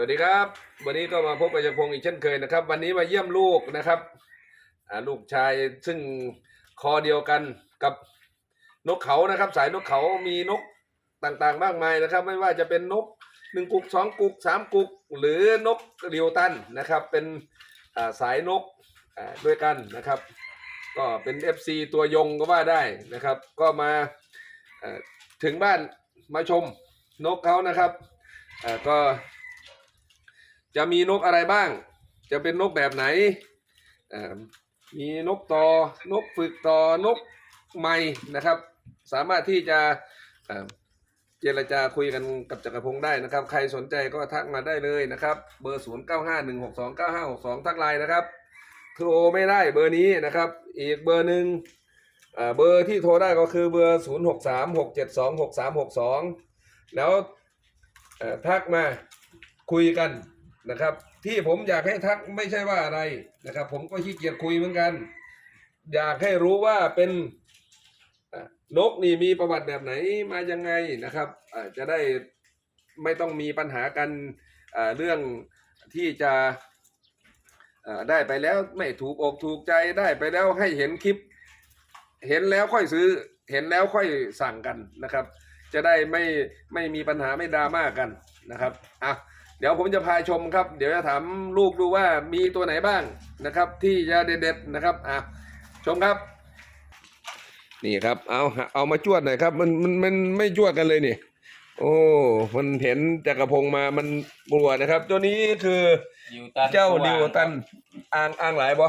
วัสดีครับ วันนี้ก็มาพบกับจักรพงศ์อีกเช่นเคยนะครับ วันนี้มาเยี่ยมลูกนะครับลูกชายซึ่งคอเดียวกันกับนกเขานะครับ สายนกเขามีนกต่างๆมากมายนะครับ ไม่ว่าจะเป็นนกหนึ่งกุกสองกุกสามกุก หรือนกเรียวตันนะครับ เป็นสายนกด้วยกันนะครับ ก็เป็น FC ตัวยงก็ว่าได้นะครับ ก็มาถึงบ้านมาชมนกเขานะครับก็ จะมีนกอะไรบ้าง จะเป็นนกแบบไหนมีนกต่อนกฝึกต่อนกใหม่นะครับ สามารถที่จะเจรจาคุยกันกับจักรพงศ์ได้นะครับ ใครสนใจก็ทักมาได้เลยนะครับ เบอร์ 0 9 5 1 6 2 9 5 6 2 ทักไลน์นะครับ โทรไม่ได้เบอร์นี้นะครับ อีกเบอร์หนึ่งเบอร์ที่โทรได้ก็คือเบอร์ 0 6 3 6 7 2 6 3 6 2 แล้วเอ่อทักมาคุยกัน นะครับ ที่ผมอยากให้ทักไม่ใช่ว่าอะไรนะครับ ผมก็ขี้เกียจคุยเหมือนกัน อยากให้รู้ว่าเป็นนกนี่มีประวัติแบบไหนมายังไงนะครับจะได้ไม่ต้องมีปัญหากันเรื่องที่จะได้ไปแล้วไม่ถูกอกถูกใจได้ไปแล้วให้เห็นคลิป เห็นแล้วค่อยซื้อเห็นแล้วค่อยสั่งกันนะครับ จะได้ไม่ไม่มีปัญหาไม่ดราม่ากันนะครับอะ เดี๋ยวผมจะพาชมครับ เดี๋ยวจะถามลูกดูว่ามีตัวไหนบ้างนะครับ ที่จะเด็ดๆนะครับอะชมครับ นี่ครับ เอาเอามาจวดหน่อยครับ มันมันมันไม่จวดกันเลยนี่ โอ้มันเห็นจักรพงศ์มามันกลัวนะครับ ตัวนี้คือดิวตันเจ้าตัวดิวตันอ่างอ่างหลายบ่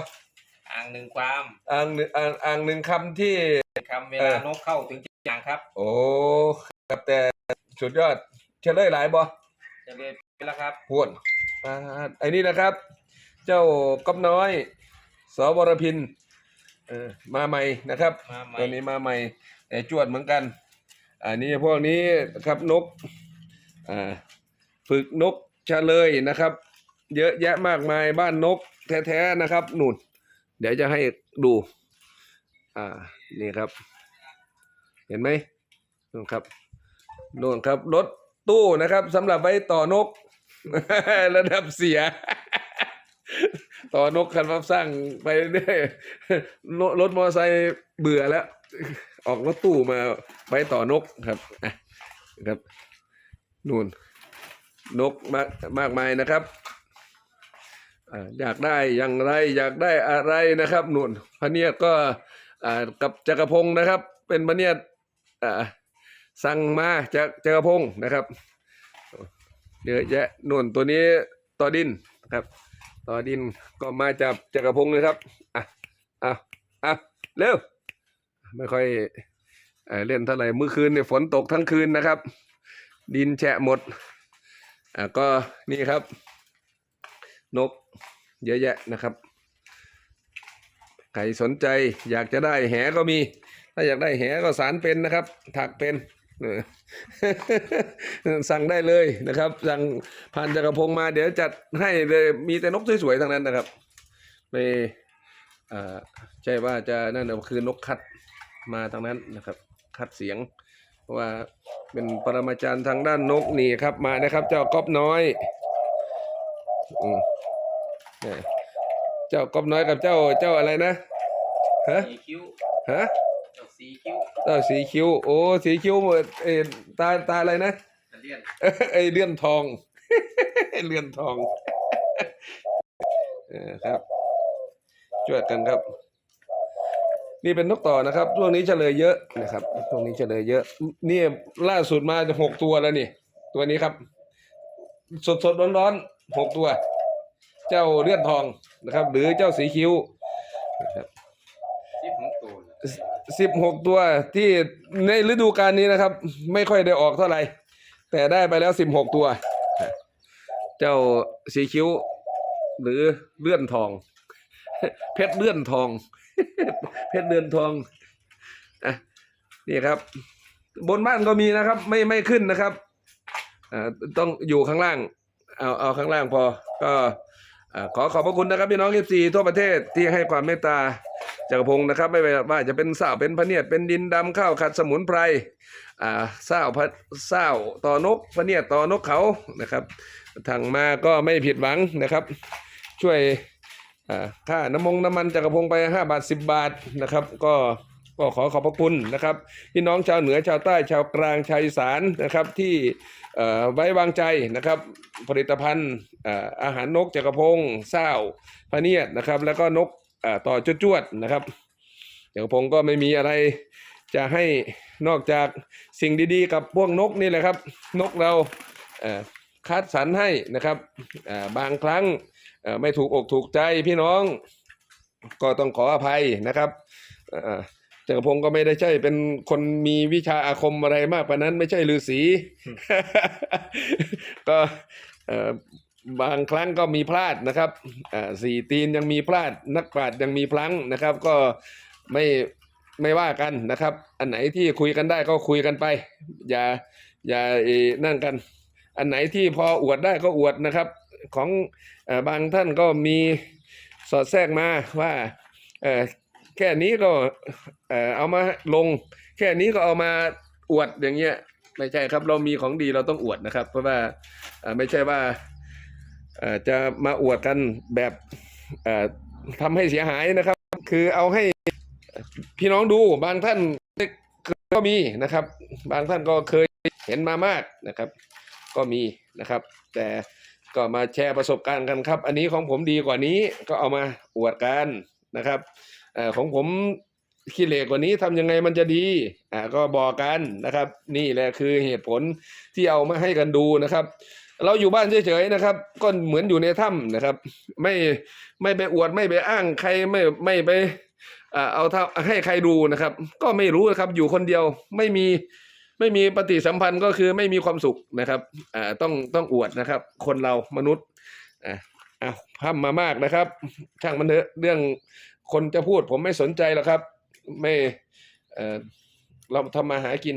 อ่างหนึ่งความอ่างหนึ่งอ่างอ่างหนึ่งคำที่คำเวลานกเข้าถึงจะอ่างครับ โอ้ครับแต่สุดยอดเฉลยหลายบ่จะเรียนไป แล้วครับพวนอ่าไอ้นี่นะครับ เจ้าก๊อบน้อย สวรพินเออมาใหม่นะครับ มาใหม่ตัวนี้มาใหม่แต่จวดเหมือนกัน อันนี้พวกนี้ครับนกอ่าฝึกนกเฉลยนะครับ เยอะแยะมากมายบ้านนกแท้ๆนะครับนุ่นเดี๋ยวจะให้ดู อ่านี่ครับ เห็นไหมนู่นครับนู่นครับรถตู้นะครับสำหรับไว้ต่อนก ระดับเสีย ต่อนกคันรับสร้างไปเรื่อยรถมอเตอร์ไซค์เบื่อแล้ว ออกรถตู้มาไว้ต่อนกครับอะครับนู่น นกมากมากมายนะครับอยากได้อย่างไรอยากได้อะไรนะครับนู่นพระเนียดก็กับจักรพงศ์นะครับ เป็นพระเนียดสั่งมาจากจักรพงศ์นะครับ เยอะแยะนู่นตัวนี้ต่อดินนะครับ ต่อดินก็มาจากจักรพงศ์เลยครับอะอะอะเร็วไม่ค่อยเล่นเท่าไหร่เมื่อคืนเนี่ยฝนตกทั้งคืนนะครับ ดินแฉะหมดอ่าก็นี่ครับ นกเยอะแยะนะครับใครสนใจอยากจะได้แหก็มี ถ้าอยากได้แหก็สารเป็นนะครับ ถักเป็น สั่งได้เลยนะครับ สั่งผ่านจักรพงศ์มาเดี๋ยวจัดให้เลยมีแต่นกสวยๆทั้งนั้นนะครับไม่อ่าใช่ว่าจะนั่นนะคือนกคัดมาทางนั้นนะครับ คัดเสียง เพราะว่าเป็นปรมาจารย์ทางด้านนกนี่ครับมานะครับ เจ้าก๊อบน้อยอืมเนี่ยเจ้าก๊อบน้อยกับเจ้าเจ้าอะไรนะฮะสีคิ้วฮะเจ้า สีคิ้วเจ้าสีคิ้ว โอ้ สีคิ้วเออตาตาอะไรนะ จะเรียนไอเลื่อนทอง เลื่อนทอง เออครับช่วยกันครับ นี่เป็นนกต่อนะครับช่วงนี้เฉลยเยอะนะครับช่วงนี้เฉลยเยอะ นี่ล่าสุดมาจะหกตัวแล้วนี่ ตัวนี้ครับ สดสดร้อนร้อนๆหกตัว เจ้าเลื่อนทองนะครับ หรือเจ้าสีคิ้วนะครับ ที่ผมตูน สิบหกตัวที่ในฤดูกาลนี้นะครับ ไม่ค่อยได้ออกเท่าไหร่ แต่ได้ไปแล้วสิบหกตัว เจ้าสีคิ้ว หรือเลื่อนทอง เพชรเลื่อนทอง เพชรเลื่อนทองอะนี่ครับ บนบ้านก็มีนะครับ ไม่ไม่ขึ้นนะครับอ่าต้องอยู่ข้างล่าง เอาเอาข้างล่างพอ ก็ขอขอบพระคุณนะครับพี่น้องเอฟซีทั่วประเทศที่ให้ความเมตตา จักรพงศ์นะครับ ไม่ว่าจะเป็นสาวเป็นพเนียดเป็นดินดำข้าวขัดสมุนไพรอ่าสาวพะสาวต่อนกพเนียดต่อนกเขานะครับทางมาก็ไม่ผิดหวังนะครับ ช่วยอ่าค่าน้ำมงน้ำมันจักรพงศ์ไป 5 บาท 10 บาทนะครับ ก็ก็ขอขอบพระคุณนะครับพี่น้องชาวเหนือชาวใต้ชาวกลางชาวอีสานนะครับที่อ่อไว้วางใจนะครับ ผลิตภัณฑ์อาหารนกจักรพงศ์เศร้าพเนียดนะครับ แล้วก็นก อ่อต่อจวดๆนะครับจักรพงศ์ก็ไม่มีอะไรจะให้นอกจากสิ่งดีๆ กับพวกนกนี่แหละครับ นกเราเอ่อคัดสรรให้นะครับเอ่อบางครั้งเอ่อไม่ถูกอกถูกใจพี่น้องก็ต้องขออภัยนะครับเอ่อจักรพงศ์ก็ไม่ได้ใช่เป็นคนมีวิชาอาคมอะไรมากกว่านั้นไม่ใช่ฤาษีก็เอ่อ บางครั้งก็มีพลาดนะครับอ่าสี่ตีนยังมีพลาด นักปราชญ์ยังมีพลั้งนะครับ ก็ไม่ไม่ว่ากันนะครับ อันไหนที่คุยกันได้ก็คุยกันไป อย่าอย่านั่นกัน อันไหนที่พออวดได้ก็อวดนะครับ ของอบางท่านก็มีสอดแทรกมาว่าอ่อแค่นี้ก็เอ่อเอามาลง แค่นี้ก็เอามาอวดอย่างเงี้ยไม่ใช่ครับ เรามีของดีเราต้องอวดนะครับ เพราะว่าอ่อไม่ใช่ว่า จะมาอวดกันแบบทำให้เสียหายนะครับ คือเอาให้พี่น้องดูบางท่านก็มีนะครับ บางท่านก็เคยเห็นมามากนะครับ ก็มีนะครับ แต่ก็มาแชร์ประสบการณ์กันครับ อันนี้ของผมดีกว่านี้ก็เอามาอวดกันนะครับอของผมขี้เหร่กว่านี้ทำยังไงมันจะดีอ่าก็บอกกันนะครับ นี่แหละคือเหตุผลที่เอามาให้กันดูนะครับ เราอยู่บ้านเฉยๆนะครับ ก็เหมือนอยู่ในถ้ำนะครับ ไม่ไม่ไปอวดไม่ไปอ้างใครไม่ไม่ไปเอาเท่าให้ใครดูนะครับ ก็ไม่รู้นะครับอยู่คนเดียวไม่มีไม่มีปฏิสัมพันธ์ก็คือไม่มีความสุขนะครับอ่าต้องต้องอวดนะครับ คนเรามนุษย์อ่าอ้าวพัมมามากนะครับ ช่างมันเถอะเรื่องคนจะพูดผมไม่สนใจหรอกครับ ไม่เออเราทำมาหากิน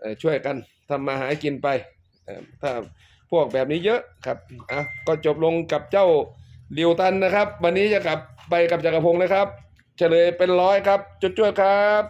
เออช่วยกันทำมาหากินไปเออถ้า พวกแบบนี้เยอะครับอะก็จบลงกับเจ้าลิวตันนะครับ วันนี้จะกลับไปกับจักรพงศ์นะครับ เฉลยเป็นร้อยครับจุดๆครับ